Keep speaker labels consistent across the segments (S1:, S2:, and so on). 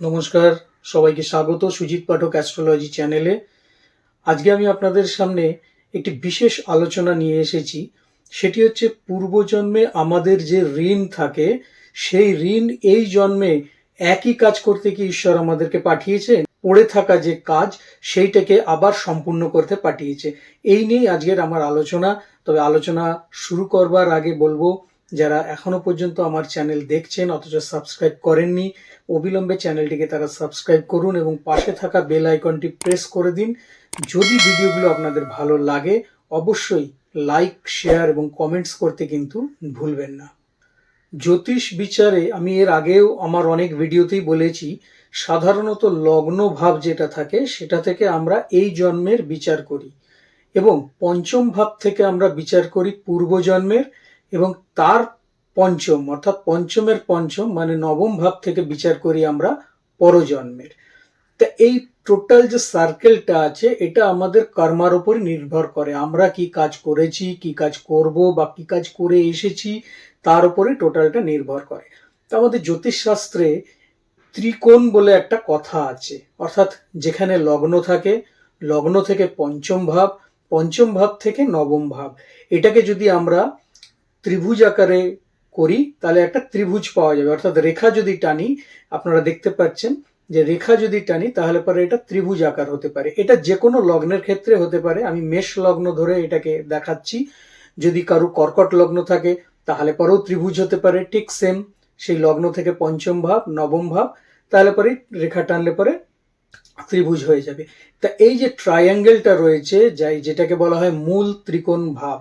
S1: নমস্কার, সবাইকে স্বাগত সুজিত পাঠক অ্যাস্ট্রোলজি চ্যানেলে আজকে আমি আপনাদের সামনে একটি বিশেষ আলোচনা নিয়ে এসেছি, সেটি হচ্ছে পূর্বজন্মে আমাদের যে ঋণ থাকে, সেই ঋণ এই জন্মে একই কাজ করতে কি ঈশ্বর আমাদেরকে পাঠিয়েছে? পড়ে থাকা যে কাজ, সেইটাকে আবার সম্পূর্ণ করতে পাঠিয়েছে। এই নিয়েই আজকের আমার আলোচনা, তবে আলোচনা শুরু করবার আগে বলব যারা এখনও পর্যন্ত আমার চ্যানেল দেখছেন, অথচ সাবস্ক্রাইব করেননি, অবিলম্বে চ্যানেলটিকে তারা সাবস্ক্রাইব করুন এবং পাশে থাকা বেল আইকনটি প্রেস করে দিন। যদি ভিডিওগুলো আপনাদের ভালো লাগে, অবশ্যই লাইক শেয়ার এবং কমেন্টস করতে কিন্তু ভুলবেন না। জ্যোতিষ বিচারে আমি এর আগেও আমার অনেক ভিডিওতেই বলেছি, সাধারণত লগ্ন ভাব যেটা থাকে, সেটা থেকে আমরা এই জন্মের বিচার করি এবং পঞ্চম ভাব থেকে আমরা বিচার করি পূর্বজন্মের। এবং তার পঞ্চম, অর্থাৎ পঞ্চমের পঞ্চম মানে নবম ভাব থেকে বিচার করি আমরা পরজন্মের। তা এই টোটাল যে সার্কেলটা আছে, এটা আমাদের কর্মার উপর নির্ভর করে। আমরা কি কাজ করেছি, কি কাজ করব বা কি কাজ করে এসেছি, তার উপরে টোটালটা নির্ভর করে। তা আমাদের জ্যোতিষশাস্ত্রে ত্রিকোণ বলে একটা কথা আছে, অর্থাৎ যেখানে লগ্ন থাকে, লগ্ন থেকে পঞ্চম ভাব পঞ্চম ভাব থেকে নবম ভাব। এটাকে যদি আমরা ত্রিভুজ আকারে করি, তাহলে একটা ত্রিভুজ পাওয়া যাবে। অর্থাৎ রেখা যদি টানি, আপনারা দেখতে পাচ্ছেন যে রেখা যদি টানি, তাহলে পরে এটা ত্রিভুজ আকার হতে পারে। এটা যে কোনো লগ্নের ক্ষেত্রে হতে পারে। আমি মেষ লগ্ন ধরে এটাকে দেখাচ্ছি। যদি কারও কর্কট লগ্ন থাকে, তাহলে পরেও ত্রিভুজ হতে পারে। ঠিক সেম সেই লগ্ন থেকে পঞ্চম ভাব, নবম ভাব, তাহলে পরে রেখা টানলে পরে ত্রিভুজ হয়ে যাবে। তা এই যে ট্রায়াঙ্গেলটা রয়েছে, যাই যেটাকে বলা হয় মূল ত্রিকোণ ভাব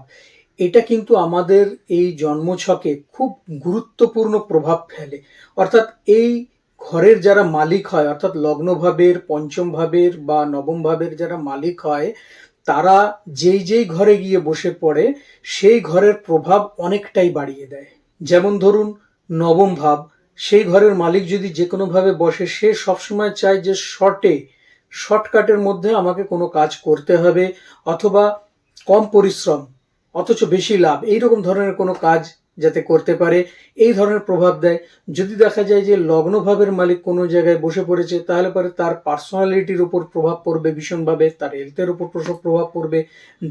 S1: এটা কিন্তু আমাদের এই জন্মছকে খুব গুরুত্বপূর্ণ প্রভাব ফেলে। অর্থাৎ এই ঘরের যারা মালিক হয়, অর্থাৎ লগ্নভাবের পঞ্চম ভাবের বা নবম ভাবের যারা মালিক হয়, তারা যেই যেই ঘরে গিয়ে বসে পড়ে, সেই ঘরের প্রভাব অনেকটাই বাড়িয়ে দেয়। যেমন ধরুন, নবম ভাব, সেই ঘরের মালিক যদি যে কোনোভাবে বসে, সে সবসময় চায় যে শর্টে, শর্টকাটের মধ্যে আমাকে কোনো কাজ করতে হবে অথবা কম পরিশ্রম অথচ বেশি লাভ। এইরকম ধরনের কোনো কাজ যাতে করতে পারে, এই ধরনের প্রভাব দেয়। যদি দেখা যায় যে লগ্নভাবের মালিক কোনো জায়গায় বসে পড়েছে, তাহলে পরে তার পার্সোনালিটির উপর প্রভাব পড়বে ভীষণভাবে, তার হেলথের উপর প্রভাব পড়বে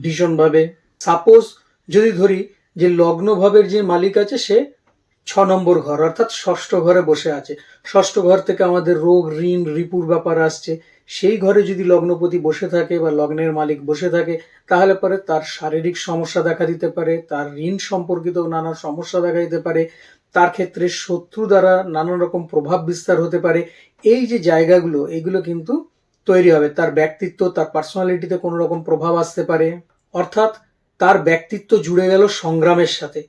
S1: ভীষণভাবে। সাপোজ যদি ধরি যে লগ্নভাবের যে মালিক আছে, সে ছ নম্বর ঘর, অর্থাৎ ষষ্ঠ ঘরে বসে আছে। ষষ্ঠ ঘর থেকে আমাদের রোগ, ঋণ, রিপুর ব্যাপার আসছে। সেই ঘরে যদি লগ্নপতি বসে থাকে বা লগ্নের মালিক বসে থাকে, তাহলে পরে তার শারীরিক সমস্যা দেখা দিতে পারে, তার ঋণ সম্পর্কিত নানা সমস্যা দেখা দিতে পারে, তার ক্ষেত্রে শত্রু দ্বারা নানান রকম প্রভাব বিস্তার হতে পারে। এই যে জায়গাগুলো, এগুলো কিন্তু তৈরি হবে। তার ব্যক্তিত্ব, তার পার্সোনালিটিতে কোনো রকম প্রভাব আসতে পারে। অর্থাৎ তার ব্যক্তিত্ব জুড়ে গেল সংগ্রামের সাথে।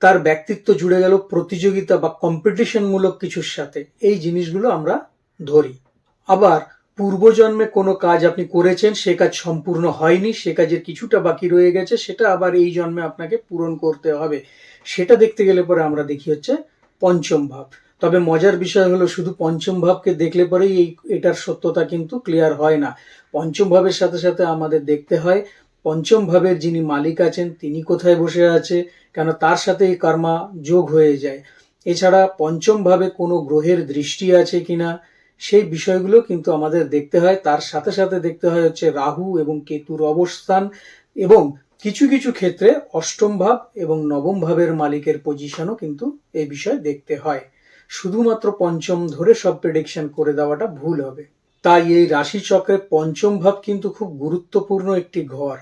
S1: তার ব্যক্তিত্ব জুড়ে গেল প্রতিযোগিতা বা কম্পিটিশনমূলক কিছুর সাথে। এই জিনিসগুলো আমরা ধরি। আবার পূর্বজন্মে কোনো কাজ আপনি করেছেন, সে কাজ সম্পূর্ণ হয়নি, সে কাজের কিছুটা বাকি রয়ে গেছে, সেটা আবার এই জন্মে আপনাকে পূরণ করতে হবে। সেটা দেখতে গেলে পরে আমরা দেখি হচ্ছে পঞ্চম ভাব। তবে মজার বিষয় হলো শুধু পঞ্চম ভাবকে দেখলে পরেই এই, এটার সত্যতা কিন্তু ক্লিয়ার হয় না। পঞ্চম ভাবের সাথে সাথে আমাদের দেখতে হয়, পঞ্চম ভাবের যিনি মালিক আছেন, তিনি কোথায় বসে আছে, কেন তার সাথে এই কর্মা যোগ হয়ে যায়। এছাড়া পঞ্চম ভাবে কোনো গ্রহের দৃষ্টি আছে কিনা সেই বিষয়গুলো কিন্তু আমাদের দেখতে হয়। তার সাথে সাথে দেখতে হয় হচ্ছে রাহু এবং কেতুর অবস্থান এবং কিছু কিছু ক্ষেত্রে অষ্টম ভাব এবং নবম ভাবের মালিকের পজিশনও কিন্তু এই বিষয় দেখতে হয়। শুধুমাত্র পঞ্চম ধরে সব প্রেডিকশন করে দেওয়াটা ভুল হবে। তাই এই রাশিচক্রে পঞ্চম ভাব কিন্তু খুব গুরুত্বপূর্ণ একটি ঘর।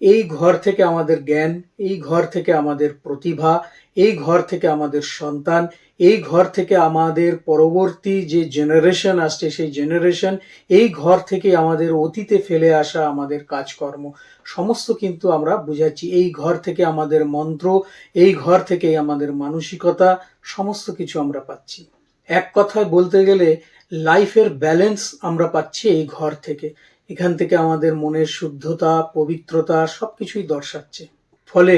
S1: এই ঘর থেকে আমাদের জ্ঞান, এই ঘর থেকে আমাদের প্রতিভা, এই ঘর থেকে আমাদের সন্তান, এই ঘর থেকে আমাদের পরবর্তী যে জেনারেশন আসছে, সেই জেনারেশন এই ঘর থেকে আমাদের অতীতে ফেলে আসা আমাদের কাজকর্ম, সমস্ত কিন্তু আমরা বুঝাচ্ছি। এই ঘর থেকে আমাদের মন্ত্র, এই ঘর থেকে আমাদের মানসিকতা, সমস্ত কিছু আমরা পাচ্ছি। এক কথায় বলতে গেলে লাইফের ব্যালেন্স আমরা পাচ্ছি এই ঘর থেকে। এখান থেকে আমাদের মনের শুদ্ধতা, পবিত্রতা সবকিছুই দর্শাচ্ছে। ফলে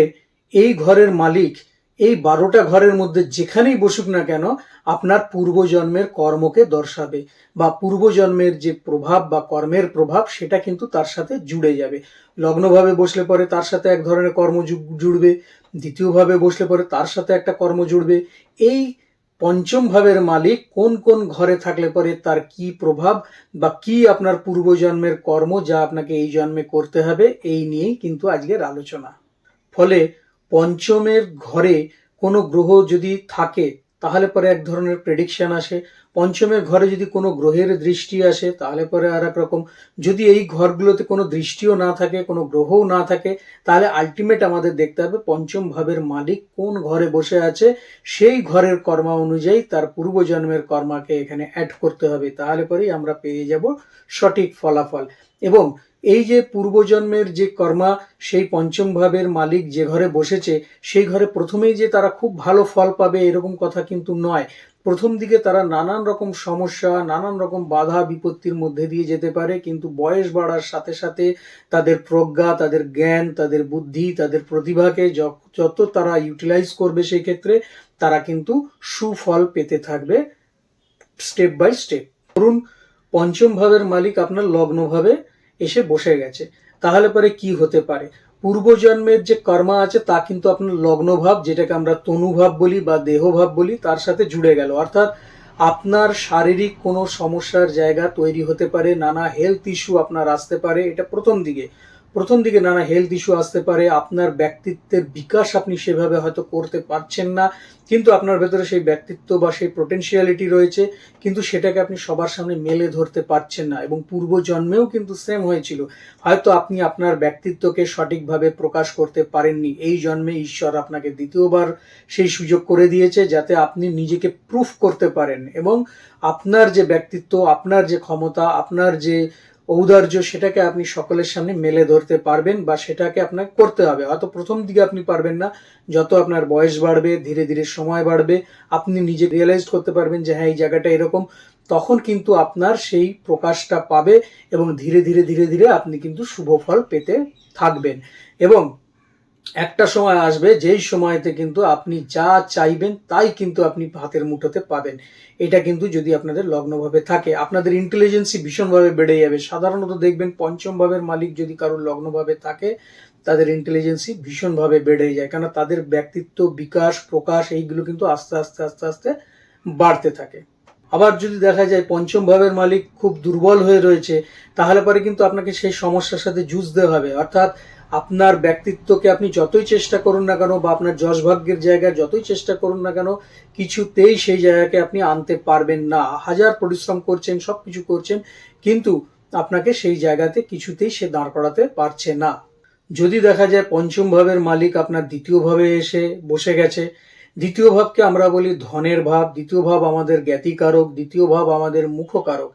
S1: এই ঘরের মালিক, এই বারোটা ঘরের মধ্যে যেখানেই বসুক না কেন, আপনার পূর্বজন্মের কর্মকে দর্শাবে বা পূর্বজন্মের যে প্রভাব বা কর্মের প্রভাব, সেটা কিন্তু তার সাথে জুড়ে যাবে। লগ্নভাবে বসলে পরে তার সাথে এক ধরনের কর্ম জুড়বে, দ্বিতীয়ভাবে বসলে পরে তার সাথে একটা কর্ম জুড়বে। এই পঞ্চম ভাবের মালিক কোন কোন ঘরে থাকলে পরে তার কি প্রভাব বা কি আপনার পূর্বজন্মের কর্ম যা আপনাকে এই জন্মে করতে হবে, এই নিয়েই কিন্তু আজকের আলোচনা। ফলে পঞ্চমের ঘরে কোনো গ্রহ যদি থাকে, তাহলে পরে এক ধরনের প্রেডিকশন আসে। পঞ্চমের ঘরে যদি কোনো গ্রহের দৃষ্টি আসে, তাহলে পরে আর এক রকম। যদি এই ঘরগুলোতে কোনো দৃষ্টিও না থাকে, কোনো গ্রহও না থাকে, তাহলে আলটিমেট আমাদের দেখতে হবে পঞ্চম ভাবের মালিক কোন ঘরে বসে আছে, সেই ঘরের কর্মা অনুযায়ী তার পূর্বজন্মের কর্মাকে এখানে অ্যাড করতে হবে। তাহলে পরেই আমরা পেয়ে যাব সঠিক ফলাফল। এবং এই যে পূর্বজন্মের যে কর্মা, সেই পঞ্চম ভাবের মালিক যে ঘরে বসেছে, সেই ঘরে প্রথমেই যে তারা খুব ভালো ফল পাবে এরকম কথা কিন্তু নয়। প্রথম দিকে তারা নানান রকম সমস্যা, নানান রকম বাধা বিপত্তির মধ্যে দিয়ে যেতে পারে, কিন্তু বয়স বাড়ার সাথে সাথে তাদের প্রজ্ঞা, তাদের জ্ঞান, তাদের বুদ্ধি, তাদের প্রতিভাকে যত তারা ইউটিলাইজ করবে সেই ক্ষেত্রে তারা কিন্তু সুফল পেতে থাকবে স্টেপ বাই স্টেপ ধরুন, পঞ্চম ভাবের মালিক আপনার লগ্নভাবে এসে বসে গেছে, তাহলে পরে কি হতে পারে? পূর্বজন্মের যে কর্মা আছে তা কিন্তু আপনার লগ্নভাব, যেটাকে আমরা তনুভাব বলি বা দেহভাব বলি, তার সাথে জুড়ে গেল। অর্থাৎ আপনার শারীরিক কোনো সমস্যার জায়গা তৈরি হতে পারে, নানা হেলথ ইস্যু আপনার আসতে পারে, এটা প্রথম দিকে। প্রথম দিকে নানা হেলথ ইস্যু আসতে পারে, আপনার ব্যক্তিত্বের বিকাশ আপনি সেভাবে হয়তো করতে পারছেন না, কিন্তু আপনার ভেতরে সেই ব্যক্তিত্ব বা সেই পোটেনশিয়ালিটি রয়েছে, কিন্তু সেটাকে আপনি সবার সামনে মেলে ধরতে পারছেন না এবং পূর্ব জন্মেও কিন্তু সেম হয়েছিল। হয়তো আপনি আপনার ব্যক্তিত্বকে সঠিকভাবে প্রকাশ করতে পারেননি। এই জন্মে ঈশ্বর আপনাকে দ্বিতীয়বার সেই সুযোগ করে দিয়েছে যাতে আপনি নিজেকে প্রুফ করতে পারেন এবং আপনার যে ব্যক্তিত্ব, আপনার যে ক্ষমতা, আপনার যে ঔদার্য সেটাকে আপনি সকলের সামনে মেলে ধরতে পারবেন বা সেটাকে আপনাকে করতে হবে। হয়তো প্রথম দিকে আপনি পারবেন না। যত আপনার বয়স বাড়বে, ধীরে ধীরে সময় বাড়বে, আপনি নিজে রিয়েলাইজ করতে পারবেন যে হ্যাঁ এই জায়গাটা এরকম। তখন কিন্তু আপনার সেই প্রকাশটা পাবে এবং ধীরে ধীরে ধীরে ধীরে আপনি কিন্তু শুভ ফল পেতে থাকবেন। এবং একটা সময় আসবে, যেই সময়তে কিন্তু আপনি যা চাইবেন তাই কিন্তু আপনি হাতের মুঠোতে পাবেন। এটা কিন্তু যদি আপনাদের লগ্নভাবে থাকে। আপনাদের ইন্টেলিজেন্সি ভীষণভাবে বেড়ে যাবে। সাধারণত দেখবেন পঞ্চম ভাবের মালিক যদি কারোর লগ্নভাবে থাকে, তাদের ইন্টেলিজেন্সি ভীষণভাবে বেড়ে যায়। কেন তাদের ব্যক্তিত্ব, বিকাশ, প্রকাশ, এইগুলো কিন্তু আস্তে আস্তে আস্তে আস্তে বাড়তে থাকে। আবার যদি দেখা যায় পঞ্চম ভাবের মালিক খুব দুর্বল হয়ে রয়েছে, তাহলে পরে কিন্তু আপনাকে সেই সমস্যার সাথে যুঝতে হবে। অর্থাৎ আপনার ব্যক্তিত্বকে আপনি যতই চেষ্টা করুন না কেন বা আপনার যশ ভাগ্যের জায়গায় যতই চেষ্টা করুন না কেন, কিছুতেই সেই জায়গাকে আপনি আনতে পারবেন না। হাজার পরিশ্রম করছেন সব কিছু করছেন, কিন্তু আপনাকে সেই জায়গাতে কিছুতেই সে দাঁড় করাতে পারছে না। যদি দেখা যায় পঞ্চম ভাবের মালিক আপনার দ্বিতীয় ভাবে এসে বসে গেছে, দ্বিতীয় ভাবকে আমরা বলি ধনের ভাব, দ্বিতীয় ভাব আমাদের জ্ঞাতিকারক, দ্বিতীয় ভাব আমাদের মুখকারক।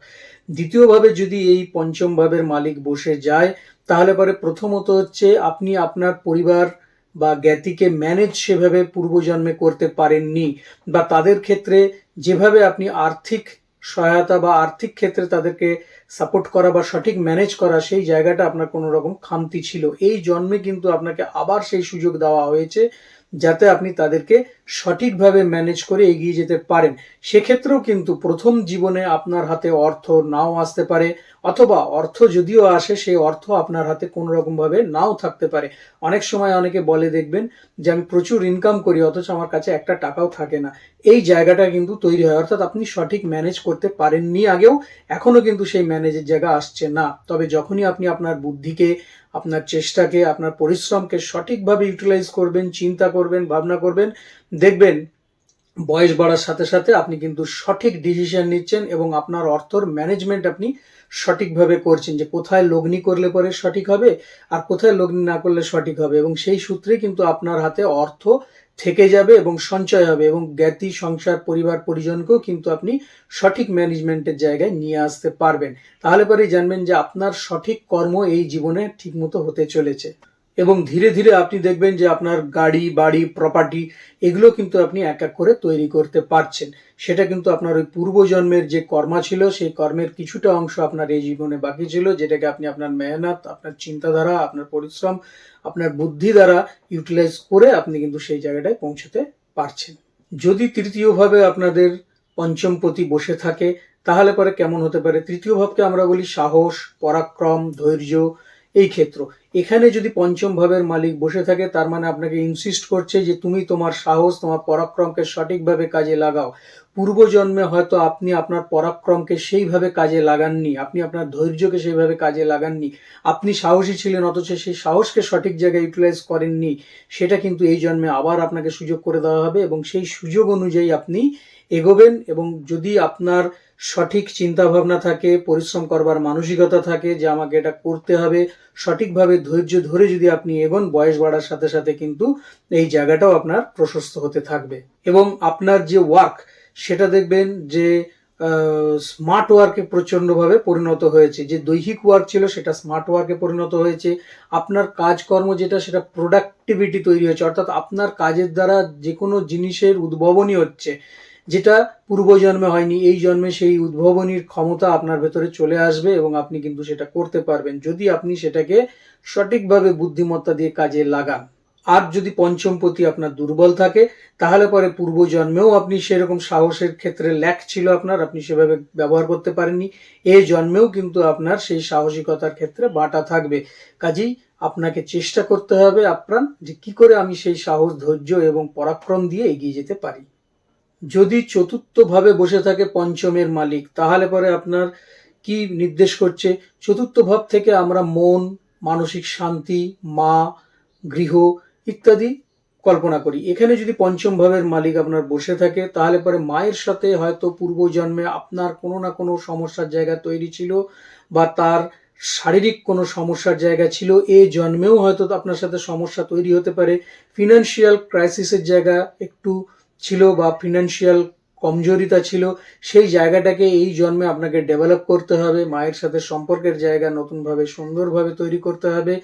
S1: দ্বিতীয় ভাবে যদি এই পঞ্চম ভাবের মালিক বসে যায় তাহলে পরে প্রথমত হচ্ছে আপনি আপনার পরিবার বা জ্ঞাতিকে ম্যানেজ সেভাবে পূর্বজন্মে করতে পারেননি বা তাদের ক্ষেত্রে যেভাবে আপনি আর্থিক সহায়তা বা আর্থিক ক্ষেত্রে তাদেরকে সাপোর্ট করা বা সঠিক ম্যানেজ করা, সেই জায়গাটা আপনার কোনো রকম খামতি ছিল। এই জন্মে কিন্তু আপনাকে আবার সেই সুযোগ দেওয়া হয়েছে। যাতে আপনি তাদেরকে সঠিকভাবে ম্যানেজ করে এগিয়ে যেতে পারেন। সেক্ষেত্রেও কিন্তু প্রথম জীবনে আপনার হাতে অর্থ নাও আসতে পারে, অথবা অর্থ যদিও আসে, সেই অর্থ আপনার হাতে কোনো রকম ভাবে নাও থাকতে পারে। অনেক সময় অনেকে বলে, দেখবেন যে আমি প্রচুর ইনকাম করি, অথচ আমার কাছে একটা টাকাও থাকে না। এই জায়গাটা কিন্তু তৈরি হয়। অর্থাৎ আপনি সঠিক ম্যানেজ করতে পারেননি আগেও এখনও কিন্তু সেই ম্যানেজের জায়গা আসছে না। তবে যখনই আপনি আপনার বুদ্ধিকে আপনার চেষ্টাকে, আপনার পরিশ্রমকে সঠিকভাবে ইউটিলাইজ করবেন, চিন্তা করবেন, ভাবনা করবেন। দেখবেন, বয়স বাড়ার সাথে সাথে আপনি কিন্তু সঠিক ডিসিশন নিচ্ছেন এবং আপনার অর্থর ম্যানেজমেন্ট আপনি সঠিকভাবে করছেন যে কোথায় লগ্নি করলে পরে সঠিক হবে আর কোথায় লগ্নি না করলে সঠিক হবে এবং সেই সূত্রে কিন্তু আপনার হাতে অর্থ থেকে যাবে এবং সঞ্চয় হবে এবং জ্ঞাতি, সংসার, পরিবার, পরিজনকেও কিন্তু আপনি সঠিক ম্যানেজমেন্টের জায়গায় নিয়ে আসতে পারবেন। তাহলে পরে জানবেন যে আপনার সঠিক কর্ম এই জীবনে ঠিকমতো হতে চলেছে। এবং ধীরে ধীরে আপনি দেখবেন যে আপনার গাড়ি, বাড়ি প্রপার্টি এগুলো কিন্তু আপনি এক এক করে তৈরি করতে পারছেন। সেটা কিন্তু আপনার ওই পূর্বজন্মের যে কর্মা ছিল, সেই কর্মের কিছুটা অংশ আপনার এই জীবনে বাকি ছিল, যেটাকে আপনি আপনার মেহনত, আপনার চিন্তাধারা, আপনার পরিশ্রম, আপনার বুদ্ধি দ্বারা ইউটিলাইজ করে আপনি কিন্তু সেই জায়গাটায় পৌঁছতে পারছেন। যদি তৃতীয়ভাবে আপনাদের পঞ্চমপতি বসে থাকে, তাহলে পরে কেমন হতে পারে? তৃতীয় ভাবকে আমরা বলি সাহস, পরাক্রম, ধৈর্য এই ক্ষেত্র। এখানে যদি পঞ্চম ভাবের মালিক বসে থাকে, তার মানে আপনাকে ইনসিস্ট করছে যে তুমি তোমার সাহস, তোমার পরাক্রমকে সঠিকভাবে কাজে লাগাও। পূর্বজন্মে হয়তো আপনি আপনার পরাক্রমকে সেইভাবে কাজে লাগাননি, আপনি আপনার ধৈর্যকে সেইভাবে কাজে লাগাননি, আপনি সাহসী ছিলেন, অথচ সেই সাহসকে সঠিক জায়গায় ইউটিলাইজ করেননি, সেটা কিন্তু এই জন্মে আবার আপনাকে সুযোগ করে দেওয়া হবে এবং সেই সুযোগ অনুযায়ী আপনি এগোবেন এবং যদি আপনার সঠিক চিন্তা ভাবনা থাকে, পরিশ্রম করবার মানসিকতা থাকে যে আমাকে এটা করতে হবে। সঠিকভাবে ধৈর্য ধরে যদি আপনি এগোন, বয়স বাড়ার সাথে সাথে কিন্তু এই জায়গাটাও আপনার প্রশস্ত হতে থাকবে। এবং আপনার যে ওয়ার্ক সেটা দেখবেন যে স্মার্ট ওয়ার্কে প্রচণ্ডভাবে পরিণত হয়েছে। যে দৈহিক ওয়ার্ক ছিল, সেটা স্মার্ট ওয়ার্কে পরিণত হয়েছে। আপনার কাজকর্ম যেটা, সেটা প্রোডাক্টিভিটি তৈরি হয়েছে। অর্থাৎ আপনার কাজের দ্বারা যে কোনো জিনিসের উদ্ভাবনই হচ্ছে। যেটা পূর্বজন্মে হয়নি, এই জন্মে সেই উদ্ভাবনীর ক্ষমতা আপনার ভেতরে চলে আসবে এবং আপনি কিন্তু সেটা করতে পারবেন। যদি আপনি সেটাকে সঠিকভাবে বুদ্ধিমত্তা দিয়ে কাজে লাগান, আর যদি পঞ্চমপতি আপনার দুর্বল থাকে, তাহলে পরে পূর্বজন্মেও আপনি সেরকম সাহসের ক্ষেত্রে ল্যাক ছিল আপনার, আপনি সেভাবে ব্যবহার করতে পারেননি। এই জন্মেও কিন্তু আপনার সেই সাহসিকতার ক্ষেত্রে বাটা থাকবে। কাজেই আপনাকে চেষ্টা করতে হবে আপ্রাণ যে কি করে আমি সেই সাহস, ধৈর্য এবং পরাক্রম দিয়ে এগিয়ে যেতে পারি। যদি চতুর্থভাবে বসে থাকে পঞ্চমের মালিক, তাহলে পরে আপনার কি নির্দেশ করছে? চতুর্থ ভাব থেকে আমরা মন, মানসিক শান্তি, মা, গৃহ ইত্যাদি কল্পনা করি। এখানে যদি পঞ্চম ভাবের মালিক আপনার বসে থাকে, তাহলে পরে মায়ের সাথে হয়তো পূর্বজন্মে আপনার কোনো না কোনো সমস্যার জায়গা তৈরি ছিল বা তার শারীরিক কোনো সমস্যার জায়গা ছিল, এ জন্মেও হয়তো আপনার সাথে সমস্যা তৈরি হতে পারে। ফিনান্সিয়াল ক্রাইসিসের জায়গা একটু ছিল বা ফিনান্সিয়াল কমজোরিতা ছিল, সেই জায়গাটাকে এই জন্মে আপনাকে ডেভেলপ করতে হবে, মায়ের সাথে সম্পর্কের জায়গা নতুনভাবে, সুন্দরভাবে তৈরি করতে হবে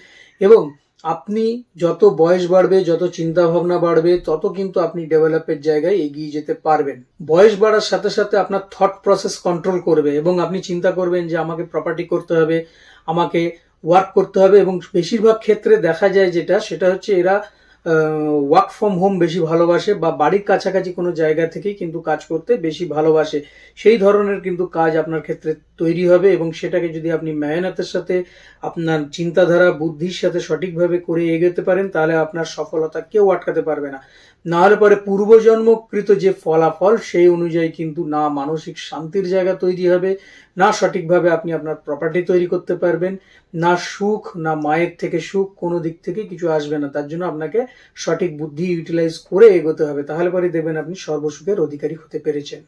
S1: এবং আপনি যত বয়স বাড়বে, যত চিন্তা ভাবনা বাড়বে, তত কিন্তু আপনি ডেভেলপের জায়গায় এগিয়ে যেতে পারবেন। বয়স বাড়ার সাথে সাথে আপনার থট প্রসেস কন্ট্রোল করবে এবং আপনি চিন্তা করবেন যে আমাকে প্রপার্টি করতে হবে, আমাকে ওয়ার্ক করতে হবে এবং বেশিরভাগ ক্ষেত্রে দেখা যায় যেটা, সেটা হচ্ছে এরা ওয়ার্ক ফ্রম হোম বেশি ভালোবাসে বা বাড়ির কাছাকাছি কোনো জায়গা থেকেই কিন্তু কাজ করতে বেশি ভালোবাসে। সেই ধরনের কিন্তু কাজ আপনার ক্ষেত্রে তৈরি হবে এবং সেটাকে যদি আপনি মেহনতের সাথে, আপনার চিন্তাধারা, বুদ্ধির সাথে সঠিকভাবে করে এগোতে পারেন, তাহলে আপনার সফলতা কেউ আটকাতে পারবে না। না হলে পরে পূর্বজন্মকৃত যে ফলাফল, সেই অনুযায়ী কিন্তু না মানসিক শান্তির জায়গা তৈরি হবে, না সঠিকভাবে আপনি আপনার প্রপার্টি তৈরি করতে পারবেন, না সুখ, না মায়ের থেকে সুখ কোনো দিক থেকে কিছু আসবে না। তার জন্য আপনাকে সঠিক বুদ্ধি ইউটিলাইজ করে এগোতে হবে। তাহলে পরে দেখবেন আপনি সর্বসুখের অধিকারী হতে পেরেছেন।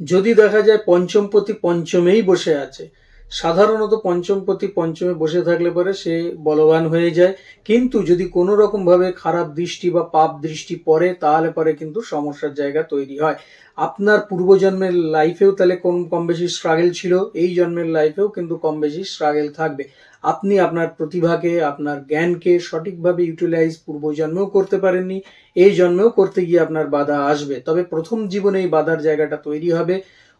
S1: যদি দেখা যায় পঞ্চম পঞ্চমপতি পঞ্চমেই বসে আছে সাধারণত পঞ্চমপতি পঞ্চমে বসে থাকলে পরে সে বলবান হয়ে যায়। কিন্তু যদি কোনো রকম ভাবে খারাপ দৃষ্টি বা পাপ দৃষ্টি পড়ে, তাহলে পরে কিন্তু সমস্যার জায়গা তৈরি হয়। আপনার পূর্বজন্মের লাইফেও তাহলে কম কম বেশি স্ট্রাগল ছিল, এই জন্মের লাইফেও কিন্তু কম বেশি স্ট্রাগল থাকবে। আপনি আপনার প্রতিভাকে, আপনার জ্ঞানকে সঠিকভাবে ইউটিলাইজ পূর্বজন্মেও করতে পারেননি, এই জন্মেও করতে গিয়ে আপনার বাধা আসবে। তবে প্রথম জীবনে এই বাধার জায়গাটা তৈরি হবে।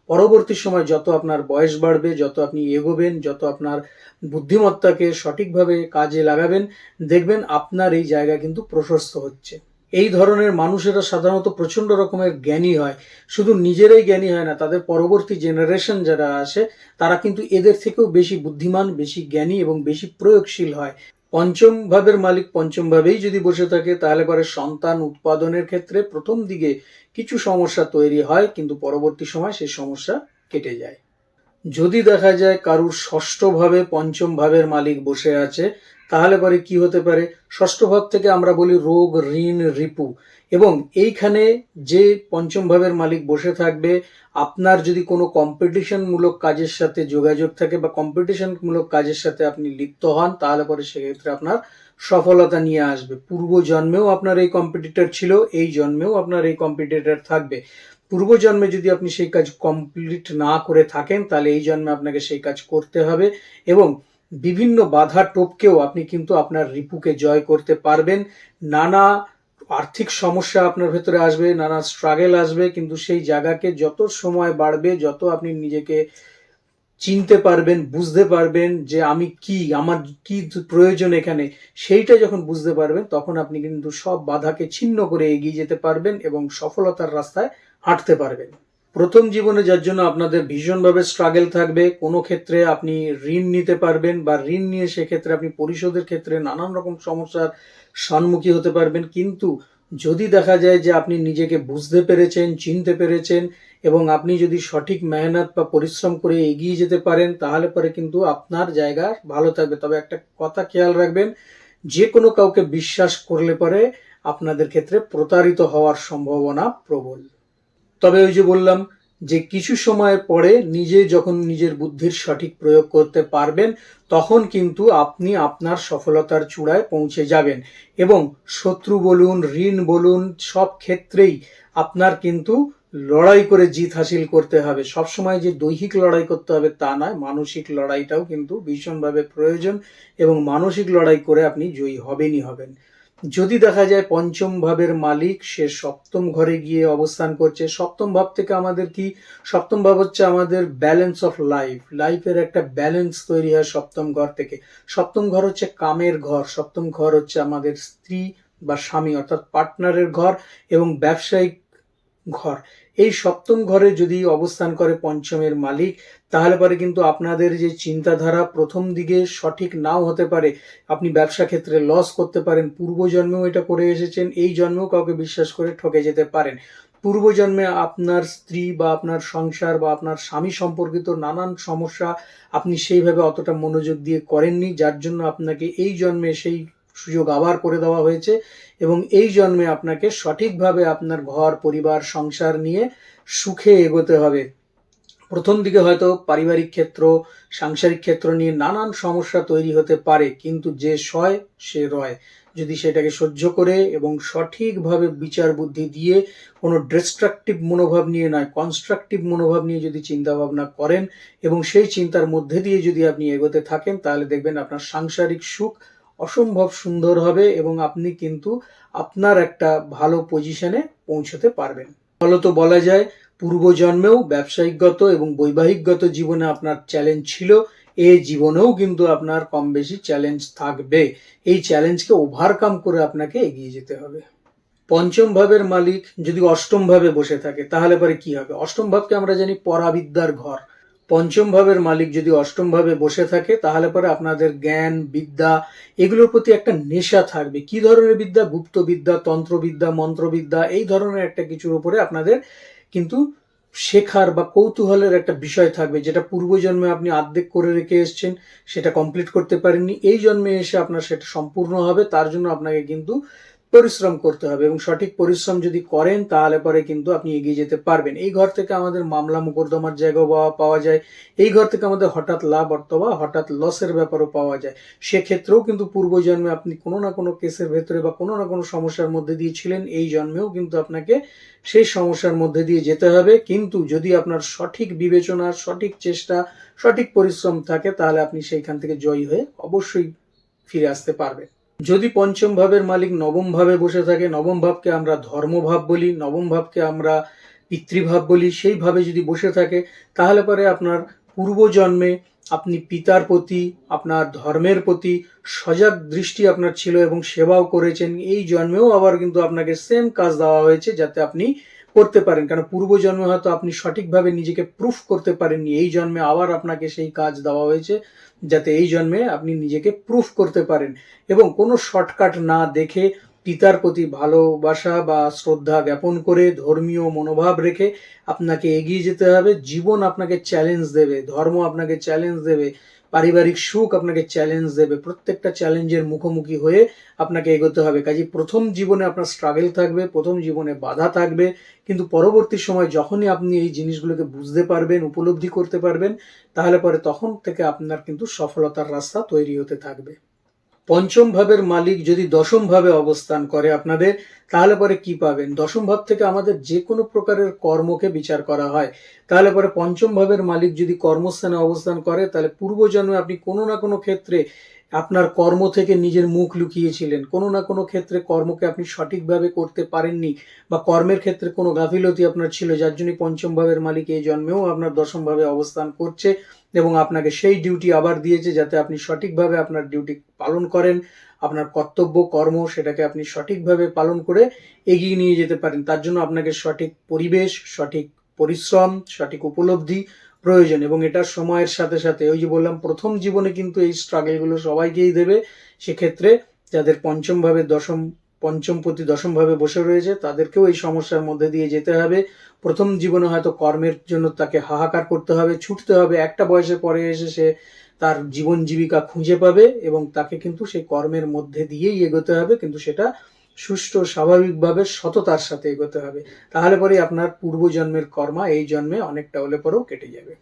S1: পরবর্তী সময় যত আপনার বয়স বাড়বে, যত আপনি এগোবেন, যত আপনার বুদ্ধিমত্তাকে সঠিকভাবে কাজে লাগাবেন, দেখবেন আপনার এই জায়গা কিন্তু প্রশস্ত হচ্ছে। এই ধরনের মানুষেরা সাধারণত প্রচণ্ড রকমের জ্ঞানী হয়। শুধু নিজেরাই জ্ঞানী হয় না, তাদের পরবর্তী জেনারেশন যারা আসে, তারা কিন্তু এদের থেকেও বেশি বুদ্ধিমান, বেশি জ্ঞানী এবং বেশি প্রয়োগশীল হয়। পঞ্চম ভাবের মালিক পঞ্চম ভাবেই যদি বসে থাকে, তাহলে পরে সন্তান উৎপাদনের ক্ষেত্রে প্রথম দিকে কিছু সমস্যা তৈরি হয়, কিন্তু পরবর্তী সময় সেই সমস্যা কেটে যায়। যদি দেখা যায় কারুর ষষ্ঠভাবে পঞ্চম ভাবের মালিক বসে আছে, তাহলে পরে কি হতে পারে? ষষ্ঠ ভাব থেকে আমরা বলি রোগ, ঋণ, রিপু। এবং এইখানে যে পঞ্চম ভাবের মালিক বসে থাকবে, আপনার যদি কোনো কম্পিটিশনমূলক কাজের সাথে যোগাযোগ থাকে বা কম্পিটিশনমূলক কাজের সাথে আপনি লিপ্ত হন, তাহলে পরে সেক্ষেত্রে আপনার সফলতা নিয়ে আসবে। পূর্ব জন্মেও আপনার এই কম্পিটিটর ছিল, এই জন্মেও আপনার এই কম্পিটিটর থাকবে। পূর্বজন্মে যদি আপনি সেই কাজ কমপ্লিট না করে থাকেন, তাহলে এই জন্মে আপনাকে সেই কাজ করতে হবে এবং বিভিন্ন বাধা টোপকেও আপনি কিন্তু আপনার রিপুকে জয় করতে পারবেন। নানা আর্থিক সমস্যা আপনার ভেতরে আসবে, নানা স্ট্রাগেল আসবে, কিন্তু সেই জায়গাকে যত সময় বাড়বে, যত আপনি নিজেকে চিনতে পারবেন, বুঝতে পারবেন যে আমি কি, আমার কি প্রয়োজন এখানে, সেইটা যখন বুঝতে পারবেন, তখন আপনি কিন্তু সব বাধাকে ছিন্ন করে এগিয়ে যেতে পারবেন এবং সফলতার রাস্তায় হাঁটতে পারবেন। প্রথম জীবনে যার জন্য আপনাদের ভীষণভাবে স্ট্রাগল থাকবে, কোনো ক্ষেত্রে আপনি ঋণ নিতে পারবেন বা ঋণ নিয়ে সেক্ষেত্রে আপনি পরিশোধের ক্ষেত্রে নানান রকম সমস্যার সম্মুখী হতে পারবেন। কিন্তু যদি দেখা যায় যে আপনি নিজেকে বুঝতে পেরেছেন, চিনতে পেরেছেন এবং আপনি যদি সঠিক মেহনত বা পরিশ্রম করে এগিয়ে যেতে পারেন, তাহলে পরে কিন্তু আপনার জায়গা ভালো থাকবে। তবে একটা কথা খেয়াল রাখবেন, যে কোনো কাউকে বিশ্বাস করলে পরে আপনাদের ক্ষেত্রে প্রতারিত হওয়ার সম্ভাবনা প্রবল। তবে ওই যে বললাম যে কিছু সময়ের পরে নিজে যখন নিজের বুদ্ধির সঠিক প্রয়োগ করতে পারবেন, তখন কিন্তু আপনি আপনার সফলতার চূড়ায় পৌঁছে যাবেন। এবং শত্রু বলুন, ঋণ বলুন, সব ক্ষেত্রেই আপনার কিন্তু লড়াই করে জিত হাসিল করতে হবে। সবসময় যে দৈহিক লড়াই করতে হবে তা নয়, মানসিক লড়াইটাও কিন্তু ভীষণভাবে প্রয়োজন এবং মানসিক লড়াই করে আপনি জয়ী হবেনই হবেন। যদি দেখা যায় পঞ্চম ভাবের মালিক, সে সপ্তম ঘরে গিয়ে অবস্থান করছে। সপ্তম ভাব থেকে আমাদের কি? সপ্তম ভাব হচ্ছে আমাদের ব্যালেন্স অফ লাইফ লাইফের একটা ব্যালেন্স তৈরি হয় সপ্তম ঘর থেকে। সপ্তম ঘর হচ্ছে কামের ঘর। সপ্তম ঘর হচ্ছে আমাদের স্ত্রী বা স্বামী, অর্থাৎ পার্টনারের ঘর এবং ব্যবসায়িক ঘর। এই সপ্তম ঘরে যদি অবস্থান করে পঞ্চমের মালিক তাহলে পরে কিন্তু আপনাদের যে চিন্তাধারা প্রথম দিকে সঠিক নাও হতে পারে। আপনি ব্যবসা ক্ষেত্রে লস করতে পারেন, পূর্বজন্মেও এটা করে এসেছেন, এই জন্মেও কাউকে বিশ্বাস করে ঠকে যেতে পারেন। পূর্বজন্মে আপনার স্ত্রী বা আপনার সংসার বা আপনার স্বামী সম্পর্কিত নানান সমস্যা আপনি সেইভাবে অতটা মনোযোগ দিয়ে করেননি, যার জন্য আপনাকে এই জন্মে সেই সুযোগ আবার করে দেওয়া হয়েছে এবং এই জন্মে আপনাকে সঠিকভাবে আপনার ঘর, পরিবার, সংসার নিয়ে সুখে এগোতে হবে। প্রথম দিকে হয়তো পারিবারিক ক্ষেত্র, সাংসারিক ক্ষেত্র নিয়ে নানান সমস্যা তৈরি হতে পারে, কিন্তু যে সয়, সে রয়। যদি সেটাকে সহ্য করে এবং সঠিকভাবে বিচার বুদ্ধি দিয়ে কোনো ডিস্ট্রাকটিভ মনোভাব নিয়ে নয় কনস্ট্রাকটিভ মনোভাব নিয়ে যদি চিন্তা ভাবনা করেন এবং সেই চিন্তার মধ্যে দিয়ে যদি আপনি এগোতে থাকেন, তাহলে দেখবেন আপনার সাংসারিক সুখ অসম্ভব সুন্দর হবে এবং আপনি কিন্তু আপনার একটা ভালো পজিশনে পৌঁছতে পারবেন। ফলত বলা যায় পূর্বজন্মেও ব্যবসায়িকগত এবং বৈবাহিকগত জীবনে আপনার চ্যালেঞ্জ ছিল এই জীবনেও কিন্তু আপনার কম বেশি চ্যালেঞ্জ থাকবে। এই চ্যালেঞ্জকে ওভারকাম করে আপনাকে এগিয়ে যেতে হবে। পঞ্চম ভাবের মালিক যদি অষ্টম ভাবে বসে থাকে, তাহলে পরে কি হবে? অষ্টম ভাবকে আমরা জানি পরাবিদ্যার ঘর। পঞ্চম ভাবের মালিক যদি অষ্টম ভাবে বসে থাকে, তাহলে পরে আপনাদের জ্ঞান, বিদ্যা, এগুলোর প্রতি একটা নেশা থাকবে। কি ধরনের বিদ্যা? গুপ্ত বিদ্যা তন্ত্রবিদ্যা, মন্ত্রবিদ্যা, এই ধরনের একটা কিছুর উপরে আপনাদের কিন্তু শেখার বা কৌতূহলের একটা বিষয় থাকবে, যেটা পূর্বজন্মে আপনি আর্ধেক করে রেখে এসছেন, সেটা কমপ্লিট করতে পারেননি। এই জন্মে এসে আপনার সেটা সম্পূর্ণ হবে, তার জন্য আপনাকে কিন্তু পরিশ্রম করতে হবে এবং সঠিক পরিশ্রম যদি করেন, তাহলে পরে কিন্তু আপনি এগিয়ে যেতে পারবেন। এই ঘর থেকে আমাদের মামলা মোকদ্দমার জায়গাও পাওয়া পাওয়া যায়। এই ঘর থেকে আমাদের হঠাৎ লাভ অথবা হঠাৎ লসের ব্যাপারও পাওয়া যায়। সেক্ষেত্রেও কিন্তু পূর্বজন্মে আপনি কোনো না কোনো কেসের ভেতরে বা কোনো না কোনো সমস্যার মধ্যে দিয়ে ছিলেন, এই জন্মেও কিন্তু আপনাকে সেই সমস্যার মধ্যে দিয়ে যেতে হবে। কিন্তু যদি আপনার সঠিক বিবেচনা, সঠিক চেষ্টা, সঠিক পরিশ্রম থাকে, তাহলে আপনি সেইখান থেকে জয়ী হয়ে অবশ্যই ফিরে আসতে পারবেন। যদি পঞ্চম ভাবের মালিক নবম ভাবে বসে থাকে, নবম ভাবকে আমরা ধর্মভাব বলি, নবম ভাবকে আমরা পিতৃভাব বলি সেইভাবে যদি বসে থাকে, তাহলে পরে আপনার পূর্বজন্মে আপনি পিতার প্রতি, আপনার ধর্মের প্রতি সজাগ দৃষ্টি আপনার ছিল এবং সেবাও করেছেন। এই জন্মেও আবার কিন্তু আপনাকে সেম কাজ দেওয়া হয়েছে, যাতে আপনি করতে পারেন, কারণ পূর্বজন্মে হয়তো আপনি সঠিকভাবে নিজেকে প্রুফ করতে পারেননি, এই জন্মে আবার আপনাকে সেই কাজ দেওয়া হয়েছে যাতে এই জন্মে আপনি নিজেকে প্রুফ করতে পারেন এবং কোনো শর্টকাট না দেখে পিতার প্রতি ভালোবাসা বা শ্রদ্ধা জ্ঞাপন করে ধর্মীয় মনোভাব রেখে আপনাকে এগিয়ে যেতে হবে। জীবন আপনাকে চ্যালেঞ্জ দেবে, ধর্ম আপনাকে চ্যালেঞ্জ দেবে, পারিবারিক সুখ আপনাকে চ্যালেঞ্জ দেবে। প্রত্যেকটা চ্যালেঞ্জের মুখোমুখি হয়ে আপনাকে এগোতে হবে। কাজে প্রথম জীবনে আপনার স্ট্রাগল থাকবে, প্রথম জীবনে বাধা থাকবে। কিন্তু পরবর্তী সময় যখনই আপনি এই জিনিসগুলোকে বুঝতে পারবেন, উপলব্ধি করতে পারবেন, তাহলে পরে তখন থেকে আপনার কিন্তু সফলতার রাস্তা তৈরি হতে থাকবে। পঞ্চম ভাবের মালিক যদি দশম ভাবে অবস্থান করে আপনাদের, তাহলে পরে কি পাবেন? দশম ভাব থেকে আমাদের যে কোনো প্রকারের কর্মকে বিচার করা হয়। তাহলে পরে পঞ্চম ভাবের মালিক যদি কর্মস্থানে অবস্থান করে, তাহলে পূর্বজন্মে আপনি কোনো না কোনো ক্ষেত্রে আপনার কর্ম থেকে নিজের মুখ লুকিয়েছিলেন। কোনো না কোনো ক্ষেত্রে কর্মকে আপনি সঠিকভাবে করতে পারেননি বা কর্মের ক্ষেত্রে কোনো গাফিলতি আপনার ছিল, যার জন্য পঞ্চম ভাবের মালিক এই জন্মেও আপনার দশম ভাবে অবস্থান করছে এবং আপনাকে সেই ডিউটি আবার দিয়েছে যাতে আপনি সঠিকভাবে আপনার ডিউটি পালন করেন। আপনার কর্তব্য, কর্ম সেটাকে আপনি সঠিকভাবে পালন করে এগিয়ে নিয়ে যেতে পারেন। তার জন্য আপনাকে সঠিক পরিবেশ, সঠিক পরিশ্রম, সঠিক উপলব্ধি প্রয়োজন এবং এটা সময়ের সাথে সাথে, ওই যে বললাম, প্রথম জীবনে কিন্তু এই স্ট্রাগলগুলো সবাইকেই দেবে। সেক্ষেত্রে যাদের পঞ্চম ভাবে, দশম, পঞ্চম প্রতি দশমভাবে বসে রয়েছে, তাদেরকেও এই সমস্যার মধ্যে দিয়ে যেতে হবে। প্রথম জীবনে হয়তো কর্মের জন্য তাকে হাহাকার করতে হবে, ছুটতে হবে। একটা বয়সের পরে এসে সে তার জীবন জীবিকা খুঁজে পাবে এবং তাকে কিন্তু সেই কর্মের মধ্যে দিয়েই এগোতে হবে। কিন্তু সেটা সুষ্ঠু, স্বাভাবিকভাবে সততার সাথে এগোতে হবে। তাহলে পরে আপনার পূর্বজন্মের কর্মা এই জন্মে অনেকটা হলে পরেও কেটে যাবে।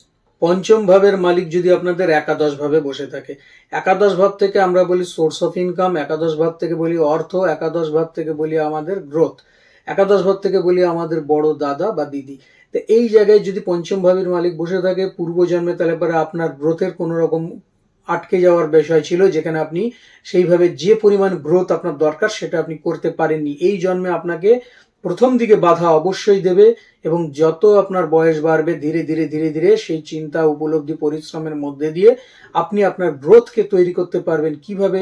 S1: পঞ্চম ভাবের মালিক যদি আপনাদের একাদশ ভাবে বসে থাকে, একাদশ ভাব থেকে আমরা বলি সোর্স অফ ইনকাম একাদশ ভাব থেকে বলি অর্থ, একাদশ ভাব থেকে বলি আমাদের গ্রোথ একাদশ ভাব থেকে বলি আমাদের বড় দাদা বা দিদি। তো এই জায়গায় যদি পঞ্চম ভাবের মালিক বসে থাকে, পূর্বজন্মে তাহলে পরে আপনার গ্রোথের কোনো রকম আটকে যাওয়ার বিষয় ছিল, যেখানে আপনি সেইভাবে যে পরিমাণ গ্রোথ আপনার দরকার সেটা আপনি করতে পারেননি। এই জন্মে আপনাকে প্রথম দিকে বাধা অবশ্যই দেবে এবং যত আপনার বয়স বাড়বে, ধীরে ধীরে ধীরে ধীরে সেই চিন্তা, উপলব্ধি, পরিশ্রমের মধ্যে দিয়ে আপনি আপনার গ্রোথকে তৈরি করতে পারবেন। কীভাবে?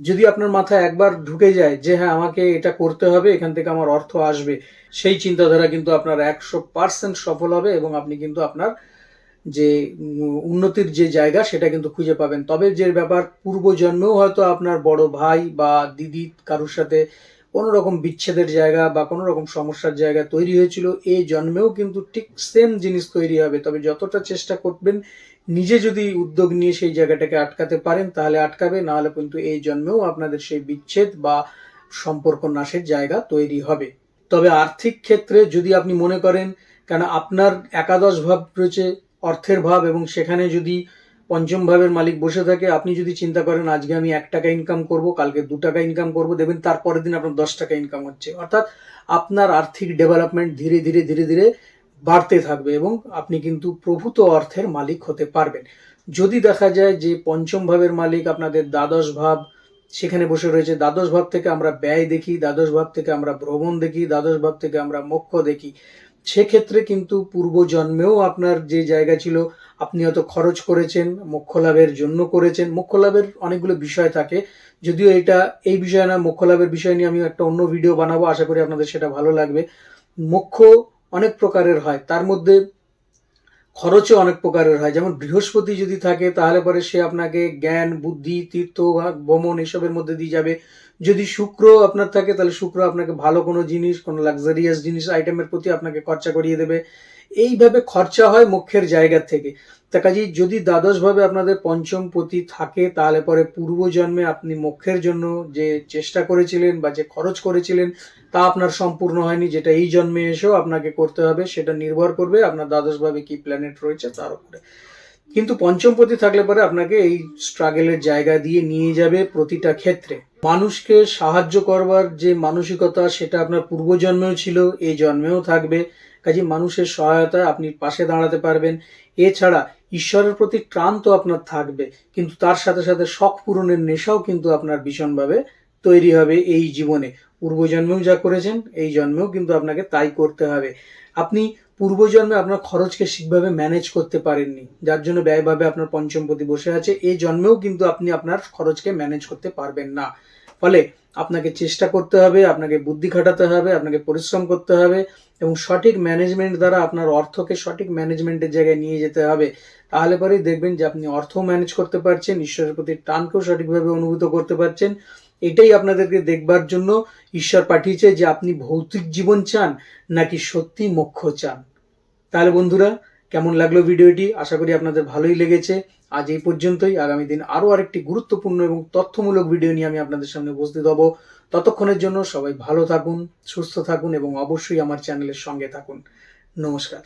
S1: যদি আপনার মাথায় একবার ঢুকে যায় যে হ্যাঁ আমাকে এটা করতে হবে, এখান থেকে আমার অর্থ আসবে, সেই চিন্তাধারা কিন্তু আপনার একশো পার্সেন্ট সফল হবে এবং আপনি কিন্তু আপনার যে উন্নতির যে জায়গা সেটা কিন্তু খুঁজে পাবেন। তবে যে ব্যাপার, পূর্বজন্মেও হয়তো আপনার বড় ভাই বা দিদি কারোর সাথে কোনো রকম বিচ্ছেদের জায়গা বা কোনো রকম সমস্যার জায়গা তৈরি হয়েছিল এই জন্মেও কিন্তু ঠিক সেম জিনিস তৈরি হবে। তবে যতটা চেষ্টা করবেন, নিজে যদি উদ্যোগ নিয়ে সেই জায়গাটাকে আটকাতে পারেন, তাহলে আটকাবে, নাহলে কিন্তু এই জন্মেও আপনাদের সেই বিচ্ছেদ বা সম্পর্ক নাশের জায়গা তৈরি হবে। তবে আর্থিক ক্ষেত্রে যদি আপনি মনে করেন, কেন আপনার একাদশ ভাব রয়েছে অর্থের ভাব এবং সেখানে যদি পঞ্চম ভাবের মালিক বসে থাকে, আপনি যদি চিন্তা করেন, আজকে আমি এক টাকা ইনকাম করব, কালকে দু টাকা ইনকাম করব, দেখবেন তারপরের দিন আপনার দশ টাকা ইনকাম হচ্ছে। অর্থাৎ আপনার আর্থিক ডেভেলপমেন্ট ধীরে ধীরে ধীরে ধীরে বাড়তে থাকবে এবং আপনি কিন্তু প্রভূত অর্থের মালিক হতে পারবেন। যদি দেখা যায় যে পঞ্চম ভাবের মালিক আপনাদের দ্বাদশ ভাব, সেখানে বসে রয়েছে, দ্বাদশ ভাব থেকে আমরা ব্যয় দেখি, দ্বাদশ ভাব থেকে আমরা ভ্রমণ দেখি, দ্বাদশ ভাব থেকে আমরা মোক্ষ দেখি সেক্ষেত্রে কিন্তু পূর্বজন্মেও আপনার যে জায়গা ছিল, আপনি হয়তো খরচ করেছেন মোক্ষ লাভের জন্য করেছেন। মোক্ষ লাভের অনেকগুলো বিষয় থাকে। যদিও এটা, এই বিষয় না মোক্ষ লাভের বিষয় নিয়ে আমি একটা অন্য ভিডিও বানাবো। আশা করি আপনাদের সেটা ভালো লাগবে। মোক্ষ অনেক প্রকারের হয়। তার মধ্যে খরচও অনেক প্রকারের হয়। যেমন বৃহস্পতি যদি থাকে, তাহলে পরে সে আপনাকে জ্ঞান, বুদ্ধি, তীর্থ, ভ্রমণ এসবের মধ্যে দিয়ে যাবে। যদি শুক্র আপনার থাকে, তাহলে শুক্র আপনাকে ভালো কোনো জিনিস, কোনো লাক্সারিয়াস জিনিস আইটেমের প্রতি আপনাকে খরচা করিয়ে দেবে। এইভাবে খরচা হয় মুখ্যের জায়গা থেকে। তা কাজেই যদি দ্বাদশভাবে আপনাদের পঞ্চম পতি থাকে, তাহলে পরে পূর্বজন্মে আপনি মোক্ষের জন্য যে চেষ্টা করেছিলেন বা যে খরচ করেছিলেন, তা আপনার সম্পূর্ণ হয়নি। যেটা এই জন্মে এসেও আপনাকে করতে হবে, সেটা নির্ভর করবে আপনার দ্বাদশভাবে কি প্ল্যানেট রয়েছে তার উপরে। কিন্তু পঞ্চমপতি থাকলে পরে আপনাকে এই স্ট্রাগলের জায়গা দিয়ে নিয়ে যাবে প্রতিটা ক্ষেত্রে। মানুষকে সাহায্য করবার যে মানসিকতা, সেটা আপনার পূর্বজন্মেও ছিল এই জন্মেও থাকবে। কাজে মানুষের সহায়তায় আপনি পাশে দাঁড়াতে পারবেন। এছাড়া ঈশ্বরের প্রতি টান তো আপনার থাকবে, কিন্তু তার সাথে সাথে শখ পূরণের নেশাও কিন্তু আপনার ভীষণভাবে তৈরি হবে এই জীবনে। পূর্বজন্মেও যা করেছেন, এই জন্মেও কিন্তু আপনাকে তাই করতে হবে। আপনি পূর্বজন্মে আপনার খরচকে ঠিকভাবে ম্যানেজ করতে পারেননি। যার জন্য ব্যয়ভাবে আপনার পঞ্চমপতি বসে আছে। এই জন্মেও কিন্তু আপনি আপনার খরচকে ম্যানেজ করতে পারবেন না। ফলে আপনাকে চেষ্টা করতে হবে, আপনাকে বুদ্ধি খাটাতে হবে, আপনাকে পরিশ্রম করতে হবে এবং সঠিক ম্যানেজমেন্ট দ্বারা আপনার অর্থকে সঠিক ম্যানেজমেন্টের জায়গায় নিয়ে যেতে হবে। তাহলে পরেই দেখবেন যে আপনি অর্থও ম্যানেজ করতে পারছেন, ঈশ্বরের প্রতি টানকেও সঠিকভাবে অনুভূত করতে পারছেন। এটাই আপনাদেরকে দেখবার জন্য ঈশ্বর পাঠিয়েছে যে আপনি ভৌতিক জীবন চান নাকি সত্যি মোক্ষ চান। তাহলে বন্ধুরা, কেমন লাগল ভিডিওটি? আশা করি আপনাদের ভালোই লেগেছে। আজ এই পর্যন্তই। আগামী দিন আরও আরেকটি গুরুত্বপূর্ণ এবং তথ্যমূলক ভিডিও নিয়ে আমি আপনাদের সামনে উপস্থিত হব। ততক্ষণের জন্য সবাই ভালো থাকুন, সুস্থ থাকুন এবং অবশ্যই আমার চ্যানেলের সঙ্গে থাকুন। নমস্কার।